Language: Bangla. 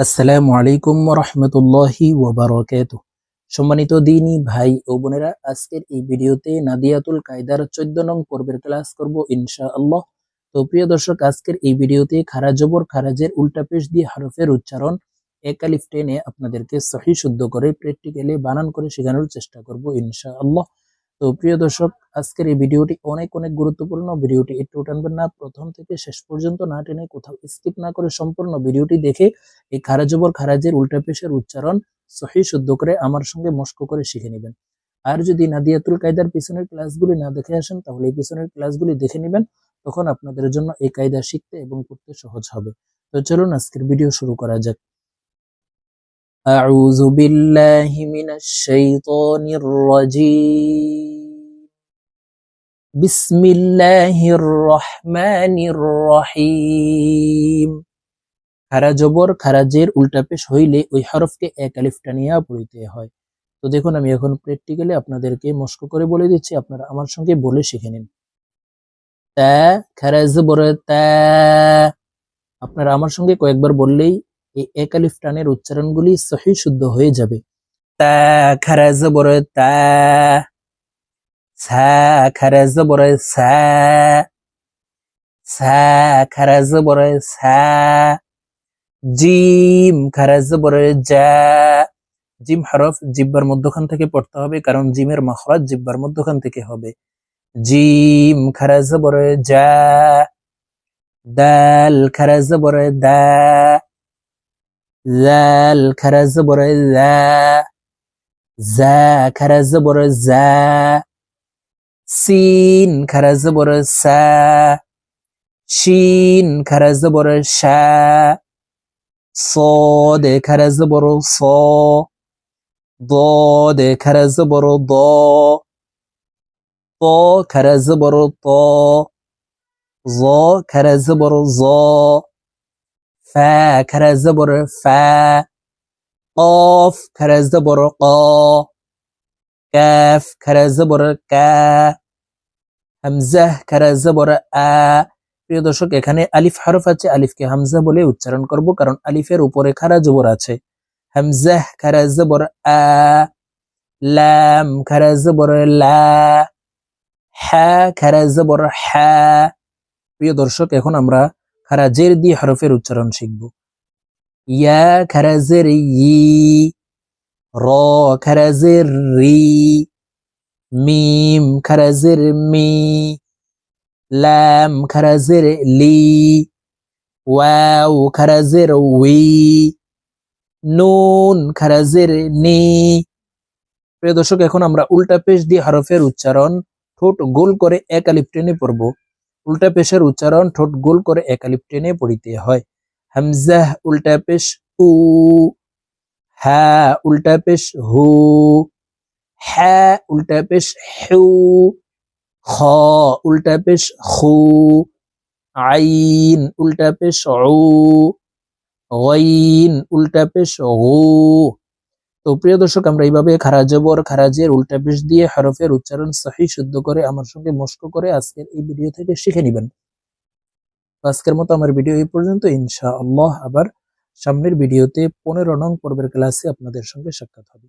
আসসালামু আলাইকুম রহমতুল্লাহি ওবরাকাত সম্মানিত দিনী ভাই ও বোনেরা, আজকের এই ভিডিওতে নাদিয়াতুল কায়দার চোদ্দ নং পর্বের ক্লাস করব ইনশা আল্লাহ তো প্রিয় দর্শক, আজকের এই ভিডিওতে খারা জবর খারাজের উল্টা পেশ দিয়ে হরফের উচ্চারণ একালিফ টেনে আপনাদেরকে সহি শুদ্ধ করে প্র্যাকটিক্যালি বানান করে শেখানোর চেষ্টা করব ইনশা আল্লাহ তো প্রিয় দর্শক আজকের এই ভিডিওটি অনেক অনেক গুরুত্বপূর্ণ ভিডিওটি একটু টানবেন না প্রথম থেকে শেষ পর্যন্ত না টেনে কোথাও স্কিপ না করে সম্পূর্ণ ভিডিওটি দেখে এই খারাজবর খারাজের উল্টা পেশের উচ্চারণ সহি শুদ্ধ করে আমার সঙ্গে মস্ক করে শিখে নেবেন আর যদি নাদিয়াতুল কায়দার পিছনের ক্লাসগুলি না দেখে আসেন তাহলে এই পিছনের ক্লাসগুলি দেখে নেবেন তখন আপনাদের জন্য এই কায়দা শিখতে এবং করতে সহজ হবে তো চলুন আজকের ভিডিও শুরু করা যাক أعوذ بالله من الشيطان الرجيم বিসমিল্লাহির রহমানির রহিম। খারা জবর খারাজের উল্টা পেশ হইলে ওই হরফকে এক আলিফ টানিয়া পড়িতে হয়। তো দেখুন, আমি এখন প্র্যাকটিক্যালি আপনাদেরকে মস্ক করে বলে দিচ্ছি, আপনারা আমার সঙ্গে বলে শিখে নিন। তা, খারা জবর, তা। আপনারা আমার সঙ্গে কয়েকবার বললেই এই এক আলিফ টানের উচ্চারণগুলি সহি শুদ্ধ হয়ে যাবে। তা, খারা জবর, তা। সা খারা জবর সা। সা খারা সা। জিম খারাজ বরে যা জিম হরফ জিব্বার মধ্যখান থেকে পড়তে হবে, কারণ জিমের মখরাজ জিব্বার মধ্যখান থেকে হবে। জিম খারাজ বরে যা দাল খারাজ বরে দা। লাল খারাজ বরে লা জা খারাজ বরে যা سین کرزه بره س. شین کرزه بره ش. صاد کرزه بره ص. ضاد کرزه بره ض ط کرزه بره ط. ظ کرزه بره ظ. ف کرزه بره ف. قاف کرزه بره قا کف کرزه بره که হামজাহ কারাজা বড় আ। প্রিয় দর্শক, এখানে আলিফ হরফ আছে, আলিফকে হামজা বলে উচ্চারণ করব, কারণ আলিফের উপরে খারা জবর আছে। হামজাহ খারা বর, আ। লাম, খারা বর, লা। হা, খারা বর, হা। প্রিয় দর্শক, এখন আমরা খারাজের দি দিয়ে হরফের উচ্চারণ শিখব। ইয়া খারাজের ই র। খারাজের রি। মিম খারা জের মি লাম খারাজের লি ওয়াও খারাজের উই নুন খারাজের নি প্রিয় দর্শক, এখন আমরা উল্টা পেশ দিয়ে হরফের উচ্চারণ ঠোঁট গোল করে এক আলিপ টেনে পড়ব। উল্টা পেশের উচ্চারণ ঠোঁট গোল করে এক আলিপ টেনে পড়িতে হয়। হামজাহ উল্টা পেশ উ হা, উল্টা পেশ, হু। হ্যা উল্টা পেশ হু খ, উল্টা পেশ খু আইন, উল্টা পেশ উ গইন, উল্টা পেশ গু। তো প্রিয় দর্শক, আমরা এইভাবে খারা জবর খারাজের, উল্টা পেশ দিয়ে হরফের উচ্চারণ সহি শুদ্ধ করে আমার সঙ্গে মস্ক করে আজকের এই ভিডিও থেকে শিখে নেবেন। আজকের মতো আমার ভিডিও এই পর্যন্ত। ইনশা আল্লাহ আবার সামনের ভিডিওতে পনেরো নং পর্বের ক্লাসে আপনাদের সঙ্গে সাক্ষাৎ হবে।